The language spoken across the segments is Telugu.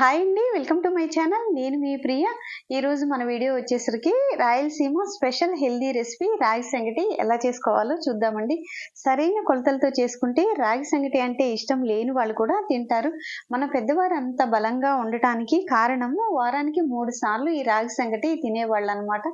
హాయ్ అండి వెల్కమ్ టు మై ఛానల్. నేను మీ ప్రియ. ఈరోజు మన వీడియో వచ్చేసరికి రాయలసీమ స్పెషల్ హెల్దీ రెసిపీ రాగి సంగటి ఎలా చేసుకోవాలో చూద్దామండి. సరైన కొలతలతో చేసుకుంటే రాగి సంగటి అంటే ఇష్టం లేని వాళ్ళు కూడా తింటారు. మన పెద్దవారు అంత బలంగా ఉండటానికి కారణము వారానికి మూడు సార్లు ఈ రాగి సంగటి తినేవాళ్ళు అనమాట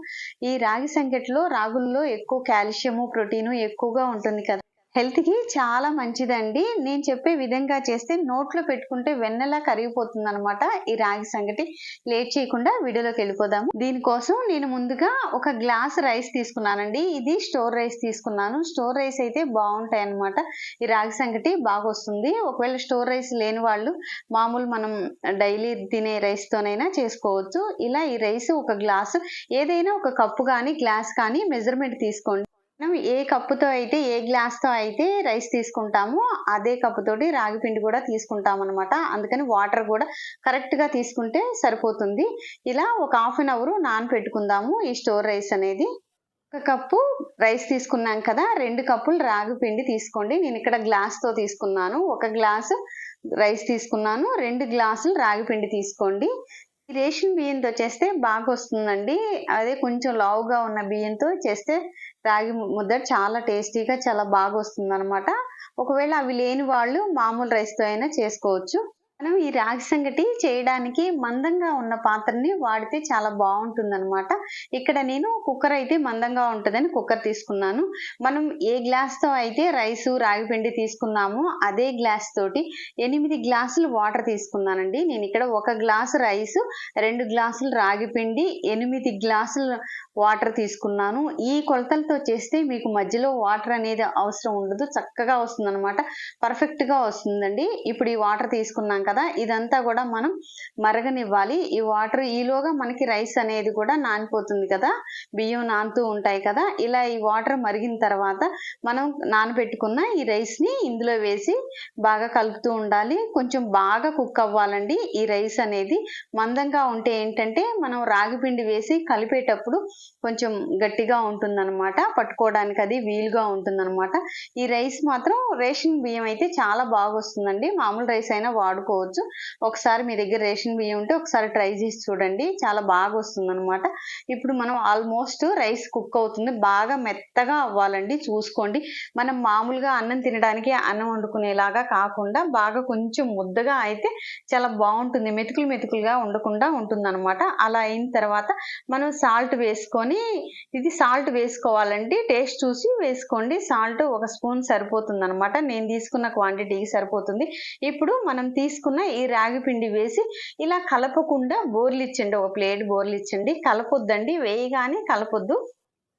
ఈ రాగి సంగటిలో రాగుల్లో ఎక్కువ కాల్షియము ప్రోటీను ఎక్కువగా ఉంటుంది కదా. హెల్త్కి చాలా మంచిదండి. నేను చెప్పే విధంగా చేస్తే నోట్లో పెట్టుకుంటే వెన్నెలా కరిగిపోతుంది అనమాట ఈ రాగి సంగటి. లేట్ చేయకుండా వీడియోలోకి వెళ్ళిపోదాము. దీనికోసం నేను ముందుగా ఒక గ్లాస్ రైస్ తీసుకున్నానండి. ఇది స్టోర్ రైస్ తీసుకున్నాను. స్టోర్ రైస్ అయితే బాగుంటాయి అనమాట ఈ రాగి సంగటి బాగా వస్తుంది. ఒకవేళ స్టోర్ రైస్ లేని వాళ్ళు మామూలు మనం డైలీ తినే రైస్తోనైనా చేసుకోవచ్చు. ఇలా ఈ రైస్ ఒక గ్లాసు ఏదైనా ఒక కప్పు కానీ గ్లాస్ కానీ మెజర్మెంట్ తీసుకోండి. మనం ఏ కప్పుతో అయితే ఏ గ్లాస్తో అయితే రైస్ తీసుకుంటామో అదే కప్పుతోటి రాగి పిండి కూడా తీసుకుంటాం అనమాట అందుకని వాటర్ కూడా కరెక్ట్గా తీసుకుంటే సరిపోతుంది. ఇలా ఒక హాఫ్ అన్ అవర్ నానపెట్టుకుందాము ఈ స్టోర్ రైస్ అనేది. ఒక కప్పు రైస్ తీసుకున్నాం కదా రెండు కప్పులు రాగి పిండి తీసుకోండి. నేను ఇక్కడ గ్లాస్తో తీసుకున్నాను. ఒక గ్లాసు రైస్ తీసుకున్నాను. రెండు గ్లాసులు రాగి పిండి తీసుకోండి. ఈ రేషన్ బియ్యంతో చేస్తే బాగా వస్తుందండి అదే కొంచెం లావుగా ఉన్న బియ్యంతో చేస్తే రాగి ముద్ద చాలా టేస్టీగా చాలా బాగా వస్తుంది అనమాట ఒకవేళ అవి లేని వాళ్ళు మామూలు రైస్తో అయినా చేసుకోవచ్చు. మనం ఈ రాగి సంగటి చేయడానికి మందంగా ఉన్న పాత్రని వాడితే చాలా బాగుంటుంది అనమాట ఇక్కడ నేను కుక్కర్ అయితే మందంగా ఉంటుందని కుక్కర్ తీసుకున్నాను. మనం ఏ గ్లాస్తో అయితే రైసు రాగి పిండి తీసుకున్నామో అదే గ్లాస్ తోటి ఎనిమిది గ్లాసులు వాటర్ తీసుకున్నానండి. నేను ఇక్కడ ఒక గ్లాసు రైసు రెండు గ్లాసులు రాగి పిండి ఎనిమిది గ్లాసులు వాటర్ తీసుకున్నాను. ఈ కొలతలతో చేస్తే మీకు మధ్యలో వాటర్ అనేది అవసరం ఉండదు. చక్కగా వస్తుంది అనమాట పర్ఫెక్ట్గా వస్తుందండి. ఇప్పుడు ఈ వాటర్ తీసుకున్నాం కదా ఇదంతా కూడా మనం మరగనివ్వాలి. ఈ వాటర్ ఈలోగా మనకి రైస్ అనేది కూడా నానిపోతుంది కదా? బియ్యం నానుతూ ఉంటాయి కదా? ఇలా ఈ వాటర్ మరిగిన తర్వాత మనం నానబెట్టుకున్న ఈ రైస్ని ఇందులో వేసి బాగా కలుపుతూ ఉండాలి. కొంచెం బాగా కుక్ అవ్వాలండి. ఈ రైస్ అనేది మందంగా ఉంటే ఏంటంటే మనం రాగి పిండి వేసి కలిపేటప్పుడు కొంచెం గట్టిగా ఉంటుందన్నమాట. పట్టుకోవడానికి అది వీలుగా ఉంటుందన్నమాట. ఈ రైస్ మాత్రం రేషన్ బియ్యం అయితే చాలా బాగా వస్తుందండి. మామూలు రైస్ అయినా చేసుకోవచ్చు ఒకసారి మీ దగ్గర రేషన్ బియ్యం ఉంటే ఒకసారి ట్రై చేసి చూడండి. చాలా బాగా వస్తుందన్నమాట. ఇప్పుడు మనం ఆల్మోస్ట్ రైస్ కుక్ అవుతుంది. బాగా మెత్తగా అవ్వాలండి. చూసుకోండి. మనం మామూలుగా అన్నం తినడానికి అన్నం వండుకునేలాగా కాకుండా బాగా కొంచెం ముద్దగా అయితే చాలా బాగుంటుంది. మెతుకులు మెతుకులుగా ఉండకుండా ఉంటుంది అనమాట అలా అయిన తర్వాత మనం సాల్ట్ వేసుకొని ఇది సాల్ట్ వేసుకోవాలండి. టేస్ట్ చూసి వేసుకోండి. సాల్ట్ ఒక స్పూన్ సరిపోతుంది అనమాట నేను తీసుకున్న క్వాంటిటీకి సరిపోతుంది. ఇప్పుడు మనం తీసుకున్న ఈ రాగి పిండి వేసి ఇలా కలపకుండా బోర్లు ఇచ్చండి ఒక ప్లేట్ బోర్లు ఇచ్చండి కలపొద్దండి. వేయగానే కలపొద్దు.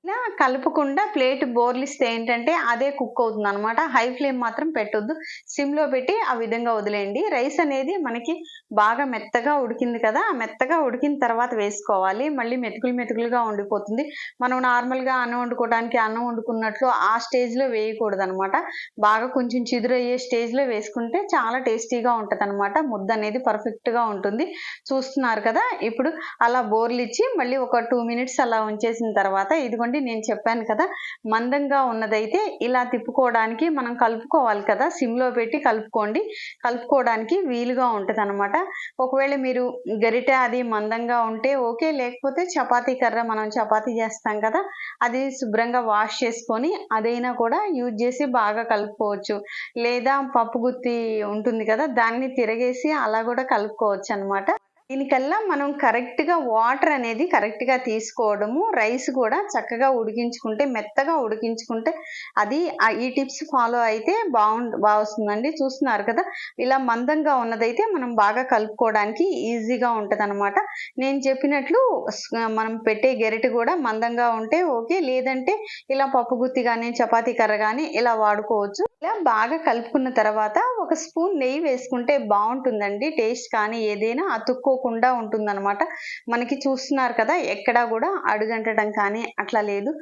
ఇలా కలుపుకుండా ప్లేట్ బోర్లిస్తే ఏంటంటే అదే కుక్ అవుతుంది అనమాట హై ఫ్లేమ్ మాత్రం పెట్టొద్దు. సిమ్లో పెట్టి ఆ విధంగా వదిలేయండి. రైస్ అనేది మనకి బాగా మెత్తగా ఉడికింది కదా ఆ మెత్తగా ఉడికిన తర్వాత వేసుకోవాలి. మళ్ళీ మెతుకులు మెతుకులుగా ఉండిపోతుంది. మనం నార్మల్గా అన్నం వండుకోవడానికి అన్నం వండుకున్నట్లు ఆ స్టేజ్లో వేయకూడదు అనమాట బాగా కొంచెం చిదురయ్యే స్టేజ్లో వేసుకుంటే చాలా టేస్టీగా ఉంటుంది అనమాట ముద్ద అనేది పర్ఫెక్ట్గా ఉంటుంది. చూస్తున్నారు కదా ఇప్పుడు అలా బోర్లు ఇచ్చి మళ్ళీ ఒక టూ మినిట్స్ అలా ఉంచేసిన తర్వాత ఇదిగోండి నేను చెప్పాను కదా మందంగా ఉన్నదైతే ఇలా తిప్పుకోవడానికి మనం కలుపుకోవాలి కదా సిమ్లో పెట్టి కలుపుకోండి. కలుపుకోవడానికి వీలుగా ఉంటుంది అనమాట ఒకవేళ మీరు గరిటె అది మందంగా ఉంటే ఓకే లేకపోతే చపాతీ కర్ర మనం చపాతీ చేస్తాం కదా అది శుభ్రంగా వాష్ చేసుకొని అదైనా కూడా యూజ్ చేసి బాగా కలుపుకోవచ్చు. లేదా పప్పు గుత్తి ఉంటుంది కదా దాన్ని తిరగేసి అలా కూడా కలుపుకోవచ్చు అనమాట దీనికల్లా మనం కరెక్ట్గా వాటర్ అనేది కరెక్ట్గా తీసుకోవడము రైస్ కూడా చక్కగా ఉడికించుకుంటే మెత్తగా ఉడికించుకుంటే అది ఈ టిప్స్ ఫాలో అయితే బాగుండు బాగుస్తుందండి చూస్తున్నారు కదా ఇలా మందంగా ఉన్నదైతే మనం బాగా కలుపుకోవడానికి ఈజీగా ఉంటుందనమాట నేను చెప్పినట్లు మనం పెట్టే గెరిటి కూడా మందంగా ఉంటే ఓకే లేదంటే ఇలా పప్పు గుత్తి కానీ చపాతీ కర్ర కానీ ఇలా వాడుకోవచ్చు. ఇలా బాగా కలుపుకున్న తర్వాత ఒక స్పూన్ నెయ్యి వేసుకుంటే బాగుంటుందండి. టేస్ట్ కానీ ఏదైనా అతుక్కోకుండా ఉంటుందన్నమాట. మనకి చూస్తున్నారు కదా ఎక్కడా కూడా అడుగంటడం కానీ అట్లా లేదు.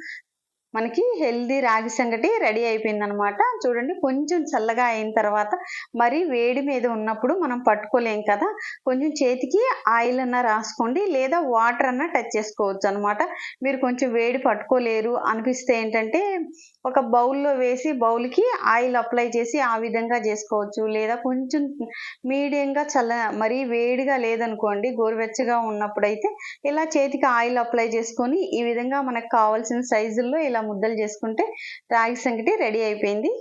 మనకి హెల్దీ రాగి సంగటి రెడీ అయిపోయింది అనమాట చూడండి కొంచెం చల్లగా అయిన తర్వాత మరి వేడి మీద ఉన్నప్పుడు మనం పట్టుకోలేం కదా కొంచెం చేతికి ఆయిల్ అన్న రాసుకోండి లేదా వాటర్ అన్న టచ్ చేసుకోవచ్చు అనమాట మీరు కొంచెం వేడి పట్టుకోలేరు అనిపిస్తే ఏంటంటే ఒక బౌల్లో వేసి బౌల్కి ఆయిల్ అప్లై చేసి ఆ విధంగా చేసుకోవచ్చు. లేదా కొంచెం మీడియంగా చల్ల మరీ వేడిగా లేదనుకోండి గోరువెచ్చగా ఉన్నప్పుడైతే ఇలా చేతికి ఆయిల్ అప్లై చేసుకొని ఈ విధంగా మనకు కావాల్సిన సైజుల్లో ఇలా ముద్దలు చేసుకుంటే రాగి సంగటి రెడీ అయిపోయింది.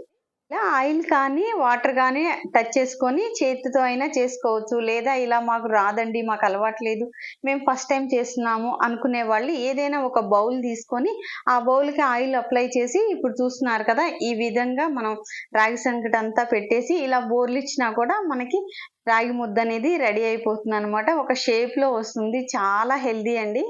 ఇలా ఆయిల్ కానీ వాటర్ కానీ టచ్ చేసుకొని చేతితో అయినా చేసుకోవచ్చు. లేదా ఇలా మాకు రాదండి మాకు అలవాట్లేదు మేము ఫస్ట్ టైం చేస్తున్నాము అనుకునే వాళ్ళు ఏదైనా ఒక బౌల్ తీసుకొని ఆ బౌల్కి ఆయిల్ అప్లై చేసి ఇప్పుడు చూస్తున్నారు కదా ఈ విధంగా మనం రాగి సంకటి అంతా పెట్టేసి ఇలా బోర్లు ఇచ్చినా కూడా మనకి రాగి ముద్ద అనేది రెడీ అయిపోతుంది అనమాట ఒక షేప్లో వస్తుంది. చాలా హెల్దీ అండి.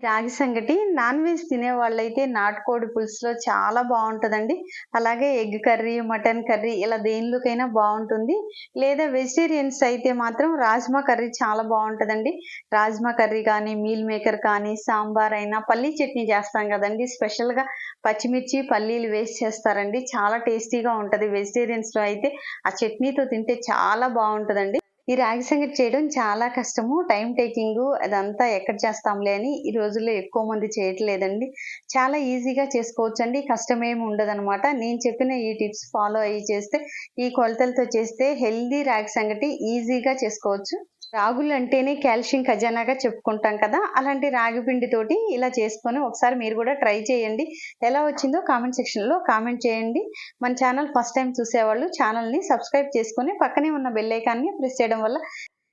రాగి సంగటి నాన్ వెజ్ తినే వాళ్ళైతే నాటుకోడి పులుసులో చాలా బాగుంటుందండి. అలాగే ఎగ్ కర్రీ మటన్ కర్రీ ఇలా దేనిలోకైనా బాగుంటుంది. లేదా వెజిటేరియన్స్ అయితే మాత్రం రాజ్మా కర్రీ చాలా బాగుంటుందండి. రాజ్మా కర్రీ కానీ మీల్ మేకర్ కానీ సాంబార్ అయినా పల్లీ చట్నీ చేస్తాం కదండి. స్పెషల్గా పచ్చిమిర్చి పల్లీలు వేసి చేస్తారండి. చాలా టేస్టీగా ఉంటుంది. వెజిటేరియన్స్లో అయితే ఆ చట్నీతో తింటే చాలా బాగుంటుందండి. ఈ రాగి సంగతి చేయడం చాలా కష్టము. టైం టేకింగ్ అదంతా ఎక్కడ చేస్తాంలే అని ఈ రోజుల్లో ఎక్కువ మంది చేయట్లేదండి. చాలా ఈజీగా చేసుకోవచ్చు అండి కష్టమేమి ఉండదనమాట నేను చెప్పిన ఈ టిప్స్ ఫాలో అయ్యి చేస్తే ఈ కొలతలతో చేస్తే హెల్దీ రాగి సంగటి ఈజీగా చేసుకోవచ్చు. రాగులు అంటేనే కాల్షియం ఖజానాగా చెప్పుకుంటాం కదా అలాంటి రాగి పిండితోటి ఇలా చేసుకొని ఒకసారి మీరు కూడా ట్రై చేయండి. ఎలా వచ్చిందో కామెంట్ సెక్షన్లో కామెంట్ చేయండి. మన ఛానల్ ఫస్ట్ టైం చూసేవాళ్ళు ఛానల్ని సబ్స్క్రైబ్ చేసుకొని పక్కనే ఉన్న బెల్ ఐకాన్ని ప్రెస్ చేయడం వల్ల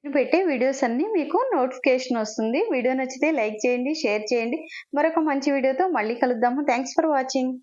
నేను పెట్టే వీడియోస్ అన్నీ మీకు నోటిఫికేషన్ వస్తుంది. వీడియో నచ్చితే లైక్ చేయండి షేర్ చేయండి. మరొక మంచి వీడియోతో మళ్ళీ కలుద్దాము. Thanks for watching.